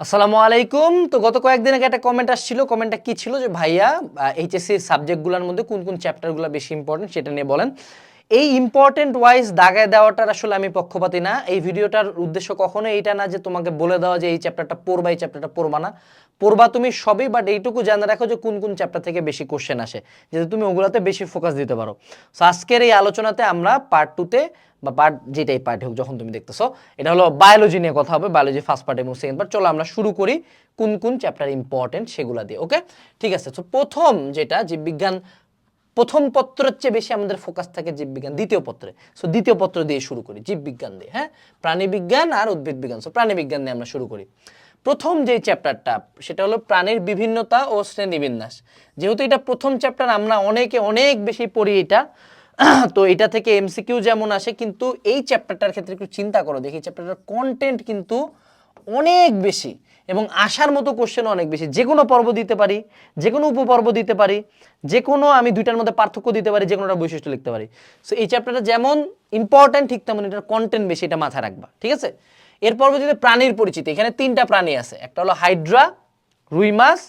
আসসালামু আলাইকুম। তো গত কয়েকদিন আগে একটা কমেন্ট আসছিল। কমেন্টটা কি ছিল? যে ভাইয়া এইচএসসি সাবজেক্টগুলোর মধ্যে কোন কোন চ্যাপ্টারগুলো বেশি ইম্পর্টেন্ট সেটা নিয়ে বলেন। এই ইম্পর্টেন্ট ওয়াইজ দাগায় দেওয়াটার আসলে আমি পক্ষপাতি না। এই ভিডিওটার উদ্দেশ্য কখনো এইটা না যে তোমাকে বলে দেওয়া যে এই চ্যাপ্টারটা পড়বা, এই চ্যাপ্টারটা পড়বা না। পড়বা তুমি সবই বাট এইটুকু জানা রাখো যে কোন কোন চ্যাপ্টার থেকে বেশি কোশ্চেন আসে, যাতে তুমি ওগুলোতে বেশি ফোকাস দিতে পারো। সো আজকের এই আলোচনাতে আমরা পার্ট টুতে বা পার্ট যেটাই পার্ট হোক, যখন তুমি দেখতেছো, এটা হলো বায়োলজি নিয়ে কথা হবে বায়োলজি ফার্স্ট পার্ট এবং সেকেন্ড পার্ট চলো আমরা শুরু করি কোন কোন চ্যাপ্টার ইম্পর্টেন্ট সেগুলো দিয়ে ওকে ঠিক আছে তো প্রথম যেটা জীববিজ্ঞান প্রথম পত্রের চেয়ে বেশি আমাদের ফোকাস থাকে জীববিজ্ঞান, দ্বিতীয় পত্রে। সো দ্বিতীয় পত্র দিয়ে শুরু করি, জীববিজ্ঞান দিয়ে হ্যাঁ? প্রাণীবিজ্ঞান আর উদ্ভিদ বিজ্ঞান। সো প্রাণীবিজ্ঞান দিয়ে আমরা শুরু করি। প্রথম যে চ্যাপ্টারটা সেটা হলো প্রাণীর বিভিন্নতা ও শ্রেণীবিন্যাস। যেহেতু এটা প্রথম চ্যাপ্টার আমরা অনেকে অনেক বেশি পড়ি এটা। তো এটা থেকে এমসিকিউ যেমন আসে, কিন্তু এই চ্যাপ্টারটার ক্ষেত্রে একটু চিন্তা করো, দেখি চ্যাপ্টারটার কন্টেন্ট কিন্তু অনেক বেশি এবং আসার মতো কোশ্চেন অনেক বেশি। যে কোনো পর্ব দিতে পারি, যে কোনো উপপর্ব দিতে পারি, যে কোনো আমি দুইটার মধ্যে পার্থক্য দিতে পারি, যে কোনোটা বৈশিষ্ট্য লিখতে পারি। সো এই চ্যাপ্টারটা যেমন ইম্পর্ট্যান্ট ঠিক তেমন এটার কন্টেন্ট বেশি এটা মাথায় রাখবা, ঠিক আছে? এর পরবর্তীতে প্রাণীর পরিচিতি, এখানে তিনটা প্রাণী আছে। একটা হলো হাইড্রা, রুই মাছ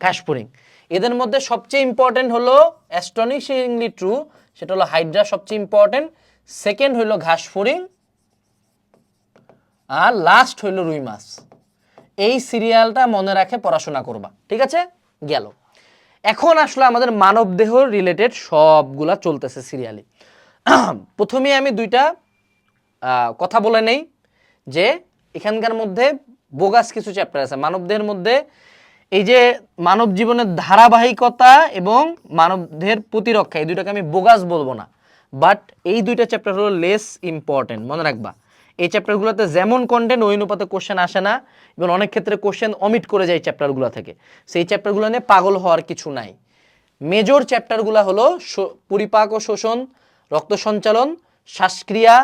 ঘাসফড়িং এদের মধ্যে সবচেয়ে ইম্পর্টেন্ট হলো অ্যাস্টনিশিংলি ট্রু সেটা হলো হাইড্রা সবচেয়ে ইম্পর্টেন্ট সেকেন্ড হইল ঘাসফড়িং আর লাস্ট হইল রুই মাছ। এই সিরিয়ালটা মনে রাখে পড়াশোনা করবা, ঠিক আছে? গেল। এখন আসলে আমাদের মানব দেহ রিলেটেড সবগুলা চলতেছে সিরিয়ালি প্রথমে আমি দুইটা কথা বলে নেই যে এখানকার মধ্যে বোগাস কিছু চ্যাপ্টার আছে। মানবদেহের মধ্যে এই যে মানব জীবনের ধারাবাহিকতা এবং মানবদেহের প্রতিরক্ষা, এই দুইটাকে আমি বোগাস বলব না। বাট এই দুইটা চ্যাপ্টার হলো লেস ইম্পর্টেন্ট মনে রাখবা। এই চ্যাপ্টারগুলোতে যেমন কন্টেন্ট ওই অনুপাতে কোশ্চেন আসে না। এবং অনেক ক্ষেত্রে কোশ্চেন অমিট করে যায় চ্যাপ্টারগুলো থেকে। সেই চ্যাপ্টারগুলো নিয়ে পাগল হওয়ার কিছু নাই। মেজর চ্যাপ্টারগুলো হলো পরিপাক ও শোষণ, রক্ত সঞ্চালন, শ্বাসক্রিয়া,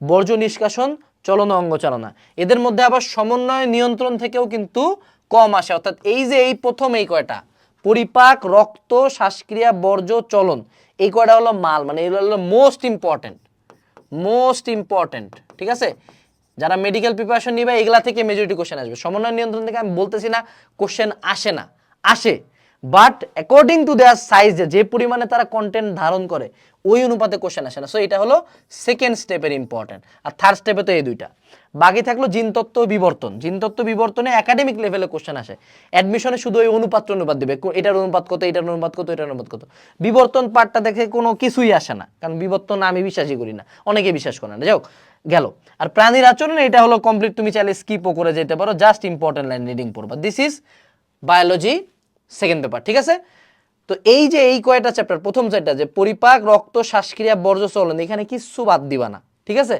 বর্জ্য নিষ্কাশন, চলন অঙ্গচালনা। এদের মধ্যে আবার সমন্বয় নিয়ন্ত্রণ থেকেও কিন্তু কম আসে। অর্থাৎ এই যে এই প্রথম এই কয়টা, পরিপাক, রক্ত, শ্বাসক্রিয়া, বর্জ্য, চলন, এই কয়টা হলো মাল। মানে এগুলো হলো মোস্ট ইম্পর্টেন্ট মোস্ট ইম্পর্টেন্ট ঠিক আছে? যারা মেডিকেল প্রিপারেশন নিবে, এগুলা থেকে মেজরিটি কোশ্চেন আসবে। সমন্বয় নিয়ন্ত্রণ থেকে আমি বলতেছি না কোশ্চেন আসে না। আসে। But according to their size যে পরিমাণে তারা কন্টেন্ট ধারণ করে ওই অনুপাতে কোশ্চেন আসে না। সো এটা হলো সেকেন্ড স্টেপের ইম্পর্টেন্ট আর থার্ড স্টেপে তো এই দুইটা। বাকি থাকল জিনতত্ত্ব বিবর্তন। জিনতত্ত্ব বিবর্তনে একাডেমিক লেভেলে কোশ্চেন আসে। অ্যাডমিশনে শুধু ওই অনুপাত অনুপাত দেবে। এটার অনুপাত কত, এটার অনুপাত কত, এটার অনুপাত কত। বিবর্তন পার্টটা দেখে কোনো কিছুই আসে না। কারণ বিবর্তন আমি বিশ্বাসই করি না। অনেকে বিশ্বাস করে না। যাই হোক, গেল। আর প্রাণীর আচরণ, এটা হলো কমপ্লিট তুমি চাইলে স্কিপও করে যেতে পারো। জাস্ট ইম্পর্টেন্ট লাইন রিডিং পড়বা। This is biology second paper ঠিক আছে? তো এই যে এই কয়টা চ্যাপ্টার প্রথম চারটা যে পরিপাক, রক্ত, শ্বাসক্রিয়া, বর্জ্য চলন, এখানে কিচ্ছু বাদ দিবা না, ঠিক আছে?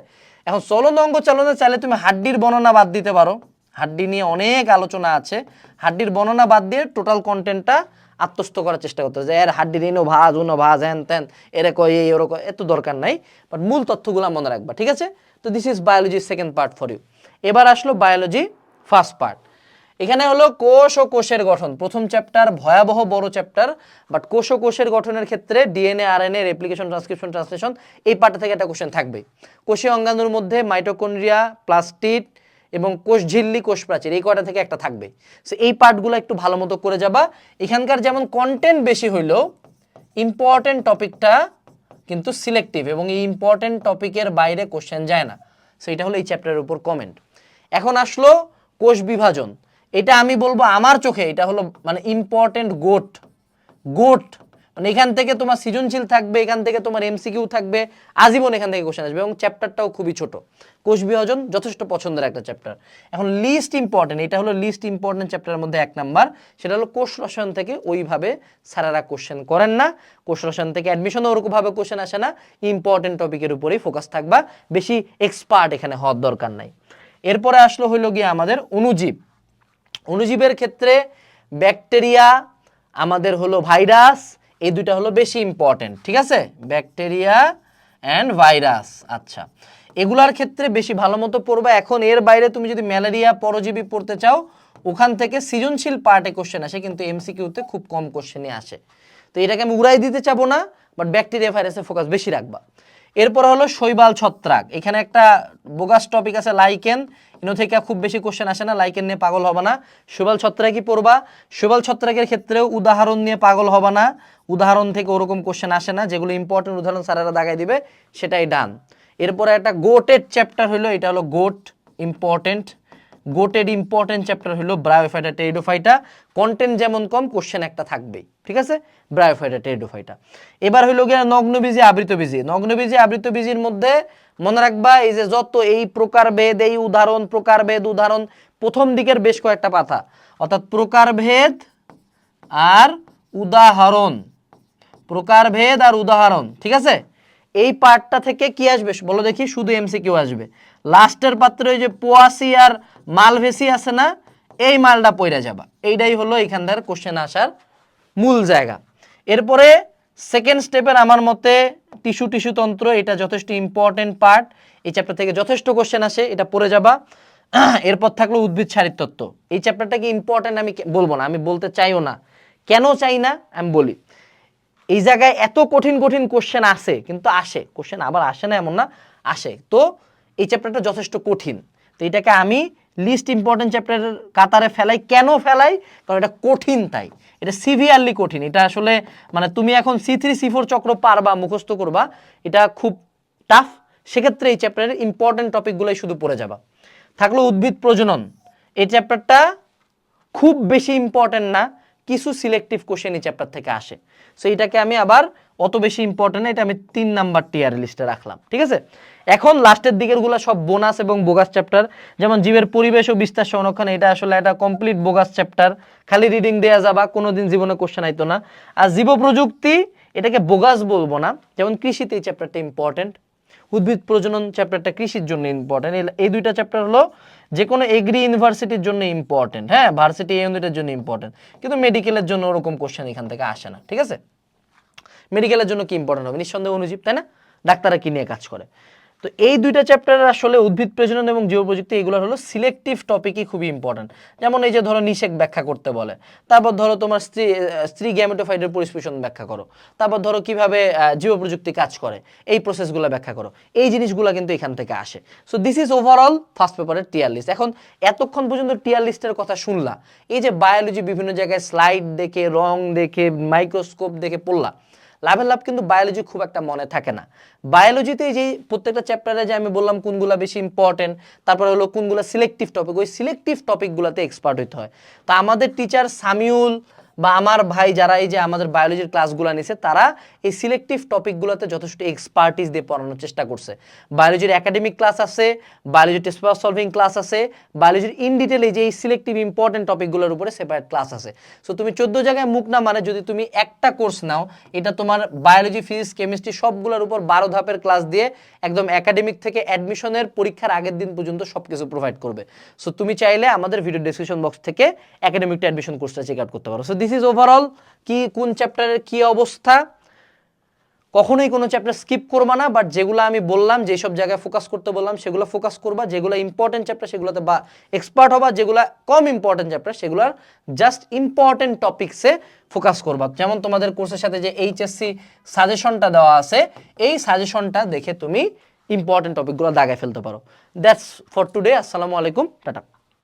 এখন চলন অঙ্গ চালনে চাইলে তুমি হাড্ডির বর্ণনা বাদ দিতে পারো। হাড্ডি নিয়ে অনেক আলোচনা আছে। হাড্ডির বর্ণনা বাদ দিয়ে টোটাল কন্টেন্টটা আত্মস্থ করার চেষ্টা করতে যে, এর হাড্ডির ইনো ভাজ, উনো ভাজ হ্যান ত্যান এরে কয়, এই, ওরকম, এত দরকার নাই। বাট মূল তথ্যগুলো মনে রাখবা, ঠিক আছে? তো this is biology second part for you এবার আসলো বায়োলজি ফার্স্ট পার্ট এখানে হলো কোষ ও কোষের গঠন। প্রথম চ্যাপ্টার ভয়াবহ বড় চ্যাপ্টার বাট কোষ ও কোষের গঠনের ক্ষেত্রে ডিএনএ আর আরএনএ রেপ্লিকেশন ট্রান্সক্রিপশন ট্রান্সলেশন এই পার্টটা থেকে একটা কোশ্চেন থাকবে। কোষীয় অঙ্গাণুর মধ্যে মাইটোকন্ড্রিয়া প্লাস্টিড এবং কোষ ঝিল্লি, কোষ প্রাচীর, এই কটা থেকে একটা থাকবে। সো এই পার্টগুলো একটু ভালো মতো করে যাবা। এখানকার যেমন কন্টেন্ট বেশি হইলেও ইম্পর্টেন্ট টপিকটা কিন্তু সিলেক্টিভ এবং এই ইম্পর্টেন্ট টপিকের বাইরে কোশ্চেন যায় না। সো এটা হলো এই চ্যাপ্টারের উপর কমেন্ট এখন আসলো কোষ বিভাজন। এটা আমি বলব আমার চোখে, এটা হলো মানে ইম্পর্টেন্ট গোট গোট মানে এখান থেকে তোমার সৃজনশীল থাকবে, এখান থেকে তোমার এমসিকিউ থাকবে, আজীবন এখান থেকে কোশ্চেন আসবে এবং চ্যাপ্টারটাও খুবই ছোট। কোষ বিভাজন যথেষ্ট পছন্দের একটা চ্যাপ্টার এখন লিস্ট ইম্পর্টেন্ট এটা হলো লিস্ট ইম্পর্টেন্ট চ্যাপ্টারের মধ্যে এক নাম্বার, সেটা হলো কোষ রসায়ন থেকে ওইভাবে স্যারেরা কোশ্চেন করেন না। কোষ রসায়ন থেকে অ্যাডমিশনও ওরকমভাবে কোশ্চেন আসে না। ইম্পর্টেন্ট টপিকের উপরেই ফোকাস থাকবা, বেশি এক্সপার্ট এখানে হওয়ার দরকার নাই। এরপরে আসলো হইল গিয়ে আমাদের অনুজীব। অণুজীবের ক্ষেত্রে ব্যাকটেরিয়া আমাদের হলো ভাইরাস, এই দুইটা হলো বেশি ইম্পর্টেন্ট ঠিক আছে? ব্যাকটেরিয়া অ্যান্ড ভাইরাস আচ্ছা। এগুলার ক্ষেত্রে বেশি ভালো মতো পড়বে। এখন এর বাইরে তুমি যদি ম্যালেরিয়া পরজীবী পড়তে চাও, ওখান থেকে সৃজনশীল পার্টে কোশ্চেন আসে, কিন্তু এমসিকিউতে খুব কম কোশ্চেনই আসে। তো এটাকে আমি উড়াই দিতে চাবো না বাট ব্যাকটেরিয়া ভাইরাসে ফোকাস বেশি রাখবা। এরপর হলো শৈবাল ছত্রাক। এখানে একটা বোগাস টপিক আছে লাইকেন ইনো থেকে খুব বেশি কোশ্চেন আসে না লাইকেন নিয়ে পাগল হবে না। শৈবাল ছত্রাকই পড়বা। শৈবাল ছত্রাকের ক্ষেত্রেও উদাহরণ নিয়ে পাগল হবে না। উদাহরণ থেকে ওরকম কোশ্চেন আসে না, যেগুলো ইম্পর্টেন্ট উদাহরণ স্যারেরা দাগাই দিবে, সেটাই ডান এরপরে একটা গোটের চ্যাপ্টার হলো এটা হলো গোট ইম্পর্টেন্ট গোটেড ইম্পর্টেন্ট চ্যাপ্টার হলো ব্রায়োফাইটা টেরিডোফাইটা কন্টেন্ট যেমন কম কোশ্চেন একটা থাকবেই, ঠিক আছে? ব্রায়োফাইটা টেরিডোফাইটা এবার হইল গিয়ে নগ্নবীজি আবৃতবীজি নগ্নবীজি আবৃতবীজির মধ্যে মনে রাখবা, এই যে যত এই প্রকারভেদ এই উদাহরণ প্রকারভেদ উদাহরণ, প্রথম দিকের বেশ কয়েকটা পাতা। অর্থাৎ প্রকারভেদ আর উদাহরণ। প্রকারভেদ আর উদাহরণ, ঠিক আছে? এই পার্টটা থেকে কি আসবে? বলো দেখি, শুধু এমসিকিউ আসবে। লাস্টের পাত্রে ওই যে পোয়াশি আর মালভেসি আছে না, এই মালটা পইরা যাবা। এইটাই হলো এখানকার কোশ্চেন আসার মূল জায়গা। এরপরে সেকেন্ড স্টেপের আমার মতে টিস্যু টিস্যু তন্ত্র, এটা যথেষ্ট ইম্পর্টেন্ট পার্ট এই চ্যাপ্টার থেকে যথেষ্ট কোশ্চেন আসে, এটা পড়ে যাবা। এরপর থাকল উদ্ভিদ শারীরতত্ত্ব এই চ্যাপ্টারটাকে ইম্পর্টেন্ট আমি বলব না, আমি বলতে চাইও না। কেন চাই না? আমি বলি, এই জায়গায় এত কঠিন কঠিন কোশ্চেন আসে, কিন্তু আসে। কোশ্চেন আবার আসে না, এমন না, আসে। তো এই চ্যাপ্টারটা যথেষ্ট কঠিন। তো এটাকে আমি লিস্ট ইম্পর্টেন্ট চ্যাপ্টারের কাতারে ফেলাই। কেন ফেলাই? কারণ এটা কঠিন তাই। এটা সিভিয়ারলি কঠিন। এটা আসলে মানে তুমি এখন সি থ্রি সি ফোর চক্র পারবা, মুখস্থ করবা। এটা খুব টাফ সেক্ষেত্রে এই চ্যাপ্টারের ইম্পর্টেন্ট টপিকগুলোই শুধু পড়ে যাবা। থাকল উদ্ভিদ প্রজনন। এই চ্যাপ্টারটা খুব বেশি ইম্পর্টেন্ট না। কিছু সিলেক্টিভ কোশ্চেন এই চ্যাপ্টার থেকে আসে। সো এটাকে আমি আবার অত বেশি ইম্পর্টেন্ট এটা আমি তিন নাম্বার টিয়ার লিস্টে রাখলাম, ঠিক আছে? এখন লাস্টের দিকেরগুলো সব বোনাস এবং বোগাস চ্যাপ্টার যেমন জীবের পরিবেশ ও বিস্তার সংরক্ষণ, এটা আসলে একটা কমপ্লিট বোগাস চ্যাপ্টার খালি রিডিং দেওয়া যাবা কোনোদিন জীবনে কোশ্চেন আইতো না। আর জীব প্রযুক্তি এটাকে বোগাস বলব না, যেমন কৃষিতে এই চ্যাপ্টারটা ইম্পর্টেন্ট উদ্ভিদ প্রজনন চ্যাপ্টারটা কৃষির জন্য ইম্পর্টেন্ট এই দুইটা চ্যাপ্টার হলো যে কোনো এগ্রি ইউনিভার্সিটির জন্য ইম্পর্টেন্ট হ্যাঁ ভার্সিটি এই দুইটার জন্য ইম্পর্টেন্ট কিন্তু মেডিকেলের জন্য ওরকম কোশ্চেন এখান থেকে আসে না, ঠিক আছে? মেডিকেলের জন্য কি ইম্পর্টেন্ট হবে? নিঃসন্দেহে অনুজীব তাই না? ডাক্তাররা কি নিয়ে কাজ করে? তো এই দুইটা চ্যাপ্টারের আসলে উদ্ভিদ প্রজনন এবং জীব প্রযুক্তি এগুলো হলো সিলেক্টিভ টপিকই খুবই ইম্পর্টেন্ট যেমন এই যে ধরো নিষেক ব্যাখ্যা করতে বলে, তারপর ধরো তোমার স্ত্রী স্ত্রী গ্যামেটোফাইডের পরিস্পেশন ব্যাখ্যা করো, তারপর ধরো কীভাবে জীব প্রযুক্তি কাজ করে, এই প্রসেসগুলো ব্যাখ্যা করো, এই জিনিসগুলো কিন্তু এখান থেকে আসে। So this is overall first পেপারের টিয়ার লিস্ট এখন এতক্ষণ পর্যন্ত টিয়ার লিস্টের কথা শুনলা, এই যে বায়োলজি বিভিন্ন জায়গায় স্লাইড দেখে, রং দেখে মাইক্রোস্কোপ দেখে পড়লা লাভের লাভ কিন্তু বায়োলজি খুব একটা মনে থাকে না। বায়োলজিতে যে প্রত্যেকটা চ্যাপ্টারে যে আমি বললাম কোনগুলো বেশি ইম্পর্টেন্ট তারপরে হলো কোনগুলো সিলেক্টিভ টপিক ওই সিলেক্টিভ টপিকগুলোতে এক্সপার্ট হইতে হয়। তো আমাদের টিচার সামিউল বা আমার ভাই যারা এই যে আমাদের বায়োলজির ক্লাসগুলো নিছে, তারা এই সিলেক্টিভ টপিকগুলোতে যথেষ্ট এক্সপার্টিস দিয়ে পড়ানোর চেষ্টা করছে। বায়োলজির একাডেমিক ক্লাস আছে বায়োলজির টেস্ট পেপার সলভিং ক্লাস আছে বায়োলজির ইন ডিটেল এই যে এই সিলেক্টিভ ইম্পর্টেন্ট টপিকগুলোর উপরে সেপারেট ক্লাস আছে। সো তুমি চোদ্দ জায়গায় মুখ না মানে যদি তুমি একটা কোর্স নাও, এটা তোমার বায়োলজি ফিজিক্স কেমিস্ট্রি সবগুলোর উপর বারো ধাপের ক্লাস দিয়ে একদম একাডেমিক থেকে অ্যাডমিশনের পরীক্ষার আগের দিন পর্যন্ত সব কিছু প্রোভাইড করবে। সো তুমি চাইলে আমাদের ভিডিও ডিসক্রিপশন বক্স থেকে একাডেমিক টু অ্যাডমিশন কোর্সটা চেক আউট করতে পারো। সো দিস ইজ ওভারঅল কি, কোন চ্যাপ্টারের কি অবস্থা? কখনোই কোনো চ্যাপ্টার স্কিপ করবা না বাট যেগুলো আমি বললাম, যেসব জায়গায় ফোকাস করতে বললাম, সেগুলো ফোকাস করবা, যেগুলো ইম্পর্টেন্ট চ্যাপ্টার সেগুলোতে বা এক্সপার্ট হবা, যেগুলো কম ইম্পর্টেন্ট চ্যাপ্টার সেগুলোর জাস্ট ইম্পর্টেন্ট টপিকসে ফোকাস করবা। যেমন তোমাদের কোর্সের সাথে যে এইচএসসি সাজেশনটা দেওয়া আছে, এই সাজেশনটা দেখে তুমি ইম্পর্টেন্ট টপিকগুলো দাগায় ফেলতে পারো। দ্যাটস ফর টুডে আসসালামু আলাইকুম, টাটা।